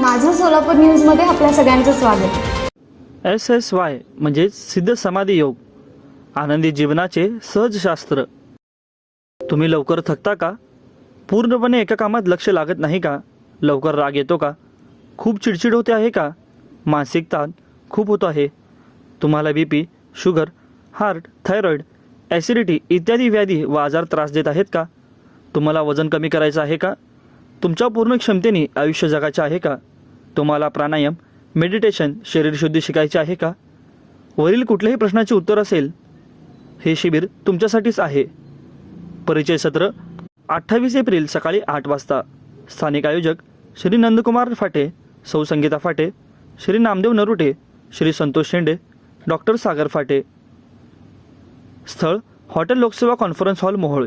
माझं सोलापूर न्यूजमध्ये आपल्या सगळ्यांचं स्वागत. एस एस वाय म्हणजे सिद्ध समाधी योग आनंदी जीवनाचे सहज शास्त्र. तुम्ही लवकर थकता का? पूर्णपणे एका कामात लक्ष लागत नाही का? लवकर राग येतो का? खूप चिडचिड होते आहे का? मानसिक ताण खूप होतो आहे. तुम्हाला B P sugar heart thyroid acidity इत्यादी व्याधी व आजार त्रास देत आहेत का? तुम्हाला वजन कमी करायचं आहे का? तुमच्या पूर्ण क्षमतेने आयुष्य जगायचे आहे का? तुम्हाला प्राणायाम मेडिटेशन शरीरशुद्धी शिकायची आहे का? वरील कुठल्याही प्रश्नाचे उत्तर असेल हे शिबिर तुमच्यासाठीच आहे. परिचय सत्र अठ्ठावीस एप्रिल सकाळी आठ वाजता. स्थानिक आयोजक श्री नंदकुमार फाटे सौ संगीता फाटे श्री नामदेव नरुटे श्री संतोष शेंडे डॉक्टर सागर फाटे. स्थळ hotel Lokseva conference hall Mohol.